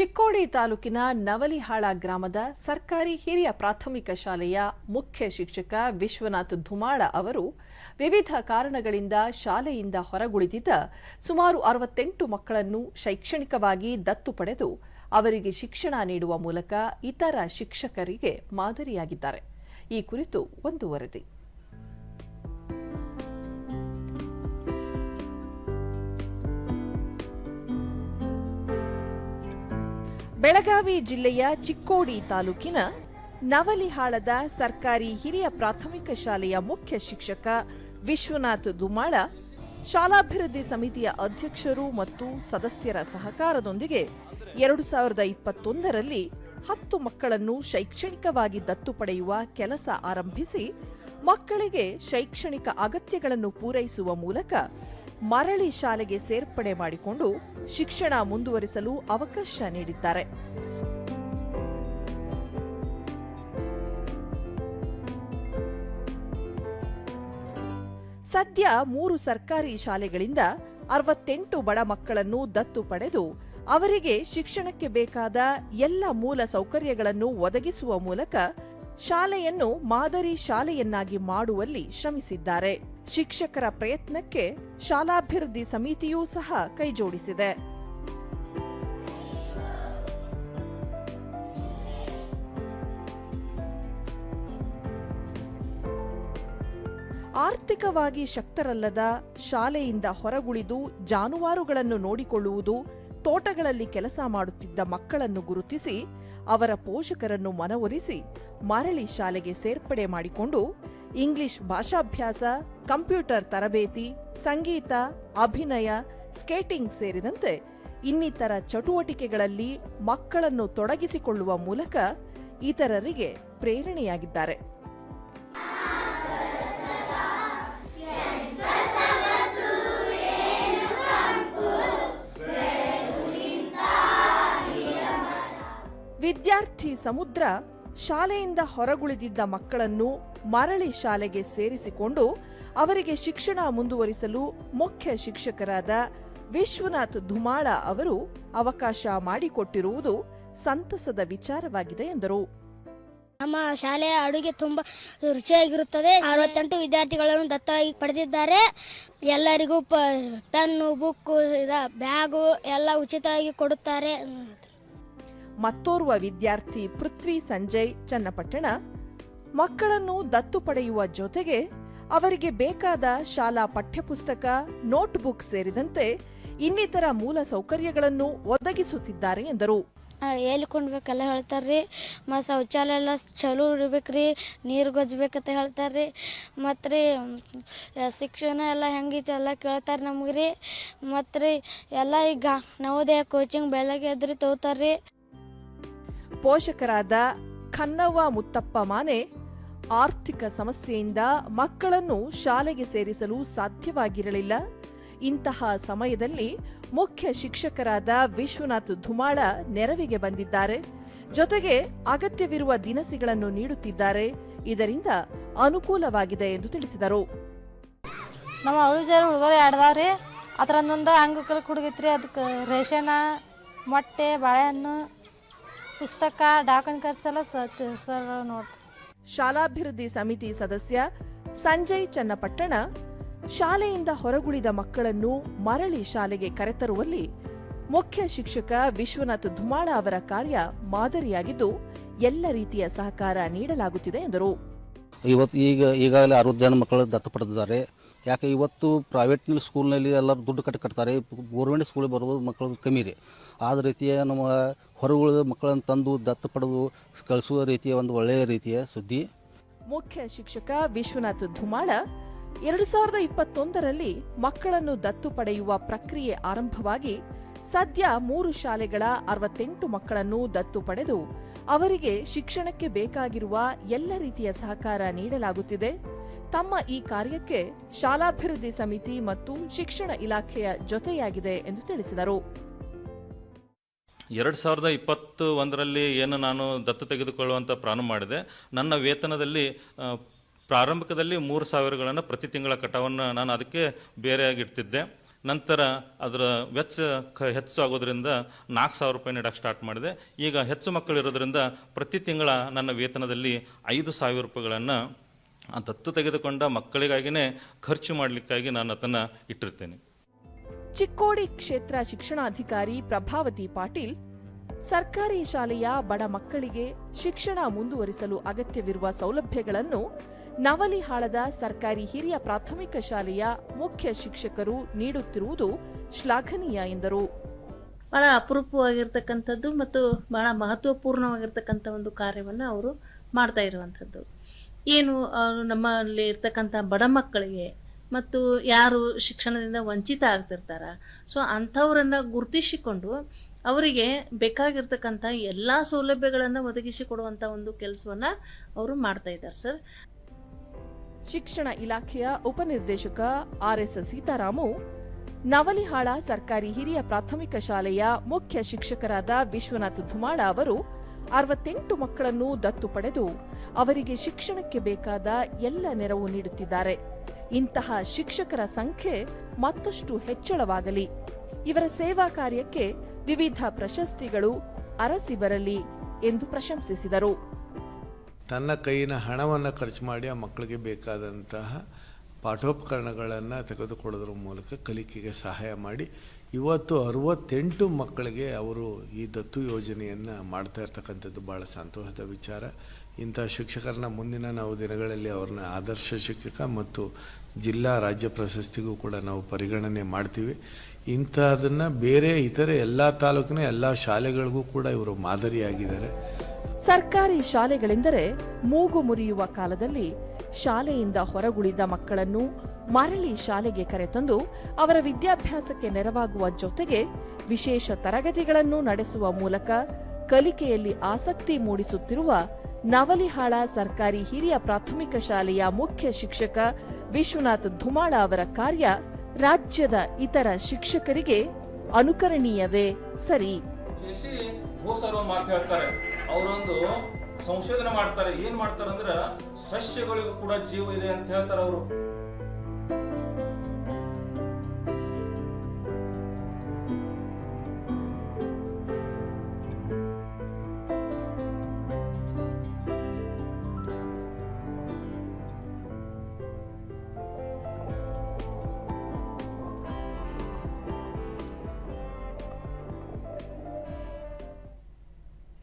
ಚಿಕ್ಕೋಡಿ ತಾಲೂಕಿನ ನವಲಿಹಾಳ ಗ್ರಾಮದ ಸರ್ಕಾರಿ ಹಿರಿಯ ಪ್ರಾಥಮಿಕ ಶಾಲೆಯ ಮುಖ್ಯ ಶಿಕ್ಷಕ ವಿಶ್ವನಾಥ್ ಧುಮಾಳ ಅವರು ವಿವಿಧ ಕಾರಣಗಳಿಂದ ಶಾಲೆಯಿಂದ ಹೊರಗುಳಿದಿದ್ದ ಸುಮಾರು ಅರವತ್ತೆಂಟು ಮಕ್ಕಳನ್ನು ಶೈಕ್ಷಣಿಕವಾಗಿ ದತ್ತು ಪಡೆದು ಅವರಿಗೆ ಶಿಕ್ಷಣ ನೀಡುವ ಮೂಲಕ ಇತರ ಶಿಕ್ಷಕರಿಗೆ ಮಾದರಿಯಾಗಿದ್ದಾರೆ. ಈ ಕುರಿತು ಒಂದು ವರದಿ. ಬೆಳಗಾವಿ ಜಿಲ್ಲೆಯ ಚಿಕ್ಕೋಡಿ ತಾಲೂಕಿನ ನವಲಿಹಾಳದ ಸರ್ಕಾರಿ ಹಿರಿಯ ಪ್ರಾಥಮಿಕ ಶಾಲೆಯ ಮುಖ್ಯ ಶಿಕ್ಷಕ ವಿಶ್ವನಾಥ್ ದುಮಾಳ, ಶಾಲಾಭಿವೃದ್ಧಿ ಸಮಿತಿಯ ಅಧ್ಯಕ್ಷರು ಮತ್ತು ಸದಸ್ಯರ ಸಹಕಾರದೊಂದಿಗೆ ಎರಡು ಸಾವಿರದ ಇಪ್ಪತ್ತೊಂದರಲ್ಲಿ ಹತ್ತು ಮಕ್ಕಳನ್ನು ಶೈಕ್ಷಣಿಕವಾಗಿ ದತ್ತು ಪಡೆಯುವ ಕೆಲಸ ಆರಂಭಿಸಿ ಮಕ್ಕಳಿಗೆ ಶೈಕ್ಷಣಿಕ ಅಗತ್ಯಗಳನ್ನು ಪೂರೈಸುವ ಮೂಲಕ ಮರಳಿ ಶಾಲೆಗೆ ಸೇರ್ಪಡೆ ಮಾಡಿಕೊಂಡು ಶಿಕ್ಷಣ ಮುಂದುವರಿಸಲು ಅವಕಾಶ ನೀಡಿದ್ದಾರೆ. ಸದ್ಯ ಮೂರು ಸರ್ಕಾರಿ ಶಾಲೆಗಳಿಂದ ಅರವತ್ತೆಂಟು ಬಡ ಮಕ್ಕಳನ್ನು ದತ್ತು ಪಡೆದು ಅವರಿಗೆ ಶಿಕ್ಷಣಕ್ಕೆ ಬೇಕಾದ ಎಲ್ಲ ಮೂಲ ಸೌಕರ್ಯಗಳನ್ನು ಒದಗಿಸುವ ಮೂಲಕ ಶಾಲೆಯನ್ನು ಮಾದರಿ ಶಾಲೆಯನ್ನಾಗಿ ಮಾಡುವಲ್ಲಿ ಶ್ರಮಿಸಿದ್ದಾರೆ. ಶಿಕ್ಷಕರ ಪ್ರಯತ್ನಕ್ಕೆ ಶಾಲಾಭಿವೃದ್ಧಿ ಸಮಿತಿಯೂ ಸಹ ಕೈಜೋಡಿಸಿದೆ. ಆರ್ಥಿಕವಾಗಿ ಶಕ್ತರಲ್ಲದ ಶಾಲೆಯಿಂದ ಹೊರಗುಳಿದು ಜಾನುವಾರುಗಳನ್ನು ನೋಡಿಕೊಳ್ಳುವುದು, ತೋಟಗಳಲ್ಲಿ ಕೆಲಸ ಮಾಡುತ್ತಿದ್ದ ಮಕ್ಕಳನ್ನು ಗುರುತಿಸಿ ಅವರ ಪೋಷಕರನ್ನು ಮನವೊಲಿಸಿ ಮರಳಿ ಶಾಲೆಗೆ ಸೇರ್ಪಡೆ ಮಾಡಿಕೊಂಡು ಇಂಗ್ಲಿಷ್ ಭಾಷಾಭ್ಯಾಸ, ಕಂಪ್ಯೂಟರ್ ತರಬೇತಿ, ಸಂಗೀತ, ಅಭಿನಯ, ಸ್ಕೇಟಿಂಗ್ ಸೇರಿದಂತೆ ಇನ್ನಿತರ ಚಟುವಟಿಕೆಗಳಲ್ಲಿ ಮಕ್ಕಳನ್ನು ತೊಡಗಿಸಿಕೊಳ್ಳುವ ಮೂಲಕ ಇತರರಿಗೆ ಪ್ರೇರಣೆಯಾಗಿದ್ದಾರೆ. ವಿದ್ಯಾರ್ಥಿ ಸಮುದ್ರ ಶಾಲೆಯಿಂದ ಹೊರಗುಳಿದಿದ್ದ ಮಕ್ಕಳನ್ನು ಮರಳಿ ಶಾಲೆಗೆ ಸೇರಿಸಿಕೊಂಡು ಅವರಿಗೆ ಶಿಕ್ಷಣ ಮುಂದುವರಿಸಲು ಮುಖ್ಯ ಶಿಕ್ಷಕರಾದ ವಿಶ್ವನಾಥ್ ಧುಮಾಳ ಅವರು ಅವಕಾಶ ಮಾಡಿಕೊಟ್ಟಿರುವುದು ಸಂತಸದ ವಿಚಾರವಾಗಿದೆ ಎಂದರು. ನಮ್ಮ ಶಾಲೆಯ ಅಡುಗೆ ತುಂಬ ರುಚಿಯಾಗಿರುತ್ತದೆ. ಅರವತ್ತೆಂಟು ವಿದ್ಯಾರ್ಥಿಗಳನ್ನು ದತ್ತವಾಗಿ ಪಡೆದಿದ್ದಾರೆ. ಎಲ್ಲರಿಗೂ ಪೆನ್ನು ಇದ, ಬ್ಯಾಗು ಎಲ್ಲ ಉಚಿತವಾಗಿ ಕೊಡುತ್ತಾರೆ. ಮತ್ತೋರ್ವ ವಿದ್ಯಾರ್ಥಿ ಪೃಥ್ವಿ ಸಂಜಯ್, ಚನ್ನಪಟ್ಟಣ. ಮಕ್ಕಳನ್ನು ದತ್ತು ಪಡೆಯುವ ಜೊತೆಗೆ ಅವರಿಗೆ ಬೇಕಾದ ಶಾಲಾ ಪಠ್ಯಪುಸ್ತಕ, ನೋಟ್ಬುಕ್ ಸೇರಿದಂತೆ ಇನ್ನಿತರ ಮೂಲ ಸೌಕರ್ಯಗಳನ್ನು ಒದಗಿಸುತ್ತಿದ್ದಾರೆ ಎಂದರು. ಹೇಳ್ಕೊಂಡ್ಬೇಕೆಲ್ಲ ಹೇಳ್ತಾರೆ ಮತ್ತು ಶೌಚಾಲಯ ಎಲ್ಲ ಚಲೋ ರೀ ನೀರು ಗೊಜ್ಬೇಕಂತ ಹೇಳ್ತಾರೆ ಮತ್ತು ರೀ ಶಿಕ್ಷಣ ಎಲ್ಲ ಹೆಂಗೈತೆ ಎಲ್ಲ ಕೇಳ್ತಾರೆ ನಮಗೆ ರೀ ಮತ್ತು ರೀ ಎಲ್ಲ ಈಗ ನವೋದಯ ಕೋಚಿಂಗ್ ಬೆಳಗ್ಗೆ ಎದ್ರಿ ತಗೋತಾರೆ ಪೋಷಕರಾದ ಖನ್ನವ್ವ ಮುತ್ತಪ್ಪ ಮಾನೆ ಆರ್ಥಿಕ ಸಮಸ್ಯೆಯಿಂದ ಮಕ್ಕಳನ್ನು ಶಾಲೆಗೆ ಸೇರಿಸಲು ಸಾಧ್ಯವಾಗಿರಲಿಲ್ಲ. ಇಂತಹ ಸಮಯದಲ್ಲಿ ಮುಖ್ಯ ಶಿಕ್ಷಕರಾದ ವಿಶ್ವನಾಥ್ ಧುಮಾಳ ನೆರವಿಗೆ ಬಂದಿದ್ದಾರೆ. ಜೊತೆಗೆ ಅಗತ್ಯವಿರುವ ದಿನಸಿಗಳನ್ನು ನೀಡುತ್ತಿದ್ದಾರೆ. ಇದರಿಂದ ಅನುಕೂಲವಾಗಿದೆ ಎಂದು ತಿಳಿಸಿದರು. ನಮ್ಮ ಅವಳು ಸೇರಿ ಹುಡುಗರು ಆಡ್ದಾವ್ರಿ. ಅದರ ಅಂಗಕಲ್ ಕುಡುಗಿತ್ರಿ, ಅದಕ್ಕೆ ರೇಷನ, ಮೊಟ್ಟೆ, ಬಾಳೆಹಣ್ಣು ಪುಸ್ತಕ ಡಾಕನ್ ಖರ್ಚೆಲ್ಲ ಸರ್ ನೋಡ್ತಾರೆ ಶಾಲಾಭಿವೃದ್ಧಿ ಸಮಿತಿ ಸದಸ್ಯ ಸಂಜಯ್ ಚನ್ನಪಟ್ಟಣ ಶಾಲೆಯಿಂದ ಹೊರಗುಳಿದ ಮಕ್ಕಳನ್ನು ಮರಳಿ ಶಾಲೆಗೆ ಕರೆತರುವಲ್ಲಿ ಮುಖ್ಯ ಶಿಕ್ಷಕ ವಿಶ್ವನಾಥ್ ಧುಮಾಳ ಅವರ ಕಾರ್ಯ ಮಾದರಿಯಾಗಿದ್ದು ಎಲ್ಲ ರೀತಿಯ ಸಹಕಾರ ನೀಡಲಾಗುತ್ತಿದೆ ಎಂದರು. ಇವತ್ತು ಈಗ ಈಗಾಗಲೇ ಅರವತ್ತು ಜನ ಮಕ್ಕಳು ದತ್ತು ಪಡೆದಿದ್ದಾರೆ. ಯಾಕೆ ಇವತ್ತು ಪ್ರೈವೇಟ್ ಸ್ಕೂಲ್ನಲ್ಲಿ ಎಲ್ಲರೂ ದುಡ್ಡು ಕಟ್ಟಿ ಕಟ್ತಾರೆ. ಗೋರ್ಮೆಂಟ್ ಸ್ಕೂಲಿಗೆ ಬರೋದು ಮಕ್ಕಳು ಕಮ್ಮಿ ರೀ. ಆದ ರೀತಿಯ ನಮ್ಮ ಹೊರಗುಳಿದ ಮಕ್ಕಳನ್ನು ತಂದು ದತ್ತು ಪಡೆದು ಕಳಿಸುವ ರೀತಿಯ ಒಂದು ಒಳ್ಳೆಯ ರೀತಿಯ ಸುದ್ದಿ. ಮುಖ್ಯ ಶಿಕ್ಷಕ ವಿಶ್ವನಾಥ್ ಧುಮಾಳ, ಎರಡು ಸಾವಿರದ ಇಪ್ಪತ್ತೊಂದರಲ್ಲಿ ಮಕ್ಕಳನ್ನು ದತ್ತು ಪಡೆಯುವ ಪ್ರಕ್ರಿಯೆ ಆರಂಭವಾಗಿ ಸದ್ಯ ಮೂರು ಶಾಲೆಗಳ ಅರವತ್ತೆಂಟು ಮಕ್ಕಳನ್ನು ದತ್ತು ಪಡೆದು ಅವರಿಗೆ ಶಿಕ್ಷಣಕ್ಕೆ ಬೇಕಾಗಿರುವ ಎಲ್ಲ ರೀತಿಯ ಸಹಕಾರ ನೀಡಲಾಗುತ್ತಿದೆ. ತಮ್ಮ ಈ ಕಾರ್ಯಕ್ಕೆ ಶಾಲಾಭಿವೃದ್ಧಿ ಸಮಿತಿ ಮತ್ತು ಶಿಕ್ಷಣ ಇಲಾಖೆಯ ಜೊತೆಯಾಗಿದೆ ಎಂದು ತಿಳಿಸಿದರು. ಎರಡು ಸಾವಿರದ ಇಪ್ಪತ್ತು ಒಂದರಲ್ಲಿ ಏನು ನಾನು ದತ್ತು ತೆಗೆದುಕೊಳ್ಳುವಂಥ ಪ್ರಾರಂಭ ಮಾಡಿದೆ. ನನ್ನ ವೇತನದಲ್ಲಿ ಪ್ರಾರಂಭಿಕದಲ್ಲಿ ಮೂರು ಸಾವಿರಗಳನ್ನು ಪ್ರತಿ ತಿಂಗಳ ಕಟವನ್ನು ನಾನು ಅದಕ್ಕೆ ಬೇರೆಯಾಗಿಡ್ತಿದ್ದೆ ನಂತರ ಅದರ ವೆಚ್ಚ ಕ ಹೆಚ್ಚು ಆಗೋದ್ರಿಂದ ನಾಲ್ಕು ಸಾವಿರ ರೂಪಾಯಿ ನೀಡಕ್ಕೆ ಸ್ಟಾರ್ಟ್ ಮಾಡಿದೆ. ಈಗ ಹೆಚ್ಚು ಮಕ್ಕಳಿರೋದ್ರಿಂದ ಪ್ರತಿ ತಿಂಗಳ ನನ್ನ ವೇತನದಲ್ಲಿ ಐದು ಸಾವಿರ ರೂಪಾಯಿಗಳನ್ನು ಆ ದತ್ತು ತೆಗೆದುಕೊಂಡ ಮಕ್ಕಳಿಗಾಗಿನೇ ಖರ್ಚು ಮಾಡಲಿಕ್ಕಾಗಿ ನಾನು ಅದನ್ನು ಇಟ್ಟಿರ್ತೇನೆ. ಚಿಕ್ಕೋಡಿ ಕ್ಷೇತ್ರ ಶಿಕ್ಷಣಾಧಿಕಾರಿ ಪ್ರಭಾವತಿ ಪಾಟೀಲ್ ಸರ್ಕಾರಿ ಶಾಲೆಯ ಬಡ ಮಕ್ಕಳಿಗೆ ಶಿಕ್ಷಣ ಮುಂದುವರಿಸಲು ಅಗತ್ಯವಿರುವ ಸೌಲಭ್ಯಗಳನ್ನು ನವಲಿಹಾಳದ ಸರ್ಕಾರಿ ಹಿರಿಯ ಪ್ರಾಥಮಿಕ ಶಾಲೆಯ ಮುಖ್ಯ ಶಿಕ್ಷಕರು ನೀಡುತ್ತಿರುವುದು ಶ್ಲಾಘನೀಯ ಎಂದರು. ಬಹಳ ಅಪರೂಪವಾಗಿರ್ತಕ್ಕಂಥದ್ದು ಮತ್ತು ಬಹಳ ಮಹತ್ವಪೂರ್ಣವಾಗಿರ್ತಕ್ಕಂಥ ಒಂದು ಕಾರ್ಯವನ್ನು ಅವರು ಮಾಡ್ತಾ ಇರುವಂಥದ್ದು. ಏನು ನಮ್ಮಲ್ಲಿ ಇರ್ತಕ್ಕಂಥ ಬಡ ಮಕ್ಕಳಿಗೆ ಮತ್ತು ಯಾರು ಶಿಕ್ಷಣದಿಂದ ವಂಚಿತ ಆಗ್ತಿರ್ತಾರ. ಸೊ ಅಂಥವರನ್ನು ಗುರುತಿಸಿಕೊಂಡು ಅವರಿಗೆ ಬೇಕಾಗಿರ್ತಕ್ಕಂಥ ಎಲ್ಲ ಸೌಲಭ್ಯಗಳನ್ನು ಒದಗಿಸಿಕೊಡುವಂಥ ಒಂದು ಕೆಲಸವನ್ನು ಅವರು ಮಾಡ್ತಾ ಇದ್ದಾರೆ, ಸರ್. ಶಿಕ್ಷಣ ಇಲಾಖೆಯ ಉಪನಿರ್ದೇಶಕ ಆರ್ಎಸ್ ಸೀತಾರಾಮು, ನವಲಿಹಾಳ ಸರ್ಕಾರಿ ಹಿರಿಯ ಪ್ರಾಥಮಿಕ ಶಾಲೆಯ ಮುಖ್ಯ ಶಿಕ್ಷಕರಾದ ವಿಶ್ವನಾಥ್ ಧುಮಾಳ ಅವರು ಅರವತ್ತೆಂಟು ಮಕ್ಕಳನ್ನು ದತ್ತು ಪಡೆದು ಅವರಿಗೆ ಶಿಕ್ಷಣಕ್ಕೆ ಬೇಕಾದ ಎಲ್ಲ ನೆರವು ನೀಡುತ್ತಿದ್ದಾರೆ. ಇಂತಹ ಶಿಕ್ಷಕರ ಸಂಖ್ಯೆ ಮತ್ತಷ್ಟು ಹೆಚ್ಚಳವಾಗಲಿ. ಇವರ ಸೇವಾ ಕಾರ್ಯಕ್ಕೆ ವಿವಿಧ ಪ್ರಶಸ್ತಿಗಳು ಅರಸಿ ಬರಲಿ ಎಂದು ಪ್ರಶಂಸಿಸಿದರು. ತನ್ನ ಕೈಯಿನ ಹಣವನ್ನು ಖರ್ಚು ಮಾಡಿ ಆ ಮಕ್ಕಳಿಗೆ ಬೇಕಾದಂತಹ ಪಾಠೋಪಕರಣಗಳನ್ನು ತೆಗೆದುಕೊಳ್ಳೋದ್ರ ಮೂಲಕ ಕಲಿಕೆಗೆ ಸಹಾಯ ಮಾಡಿ. ಇವತ್ತು ಅರವತ್ತೆಂಟು ಮಕ್ಕಳಿಗೆ ಅವರು ಈ ದತ್ತು ಯೋಜನೆಯನ್ನು ಮಾಡ್ತಾ ಇರ್ತಕ್ಕಂಥದ್ದು ಭಾಳ ಸಂತೋಷದ ವಿಚಾರ. ಇಂಥ ಶಿಕ್ಷಕರನ್ನ ಮುಂದಿನ ನಾವು ದಿನಗಳಲ್ಲಿ ಅವ್ರನ್ನ ಆದರ್ಶ ಶಿಕ್ಷಕ ಮತ್ತು ಜಿಲ್ಲಾ ರಾಜ್ಯ ಪ್ರಶಸ್ತಿಗೂ ಕೂಡ ನಾವು ಪರಿಗಣನೆ ಮಾಡ್ತೀವಿ. ಇಂಥದನ್ನು ಬೇರೆ ಇತರೆ ಎಲ್ಲ ತಾಲೂಕಿನ ಎಲ್ಲ ಶಾಲೆಗಳಿಗೂ ಕೂಡ ಇವರು ಮಾದರಿಯಾಗಿದ್ದಾರೆ. ಸರ್ಕಾರಿ ಶಾಲೆಗಳೆಂದರೆ ಮೂಗು ಮುರಿಯುವ ಕಾಲದಲ್ಲಿ ಶಾಲೆಯಿಂದ ಹೊರಗುಳಿದ ಮಕ್ಕಳನ್ನು ಮರಳಿ ಶಾಲೆಗೆ ಕರೆತಂದು ಅವರ ವಿದ್ಯಾಭ್ಯಾಸಕ್ಕೆ ನೆರವಾಗುವ ಜೊತೆಗೆ ವಿಶೇಷ ತರಗತಿಗಳನ್ನು ನಡೆಸುವ ಮೂಲಕ ಕಲಿಕೆಯಲ್ಲಿ ಆಸಕ್ತಿ ಮೂಡಿಸುತ್ತಿರುವ ನವಲಿಹಾಳ ಸರ್ಕಾರಿ ಹಿರಿಯ ಪ್ರಾಥಮಿಕ ಶಾಲೆಯ ಮುಖ್ಯ ಶಿಕ್ಷಕ ವಿಶ್ವನಾಥ್ ಧುಮಾಳ ಅವರ ಕಾರ್ಯ ರಾಜ್ಯದ ಇತರ ಶಿಕ್ಷಕರಿಗೆ ಅನುಕರಣೀಯವೇ ಸರಿ. ಸಂಶೋಧನೆ ಮಾಡ್ತಾರೆ ಏನ್ ಮಾಡ್ತಾರೆ ಅಂದ್ರೆ ಸಸ್ಯಗಳಿಗೂ ಕೂಡ ಜೀವ ಇದೆ ಅಂತ ಹೇಳ್ತಾರೆ ಅವರು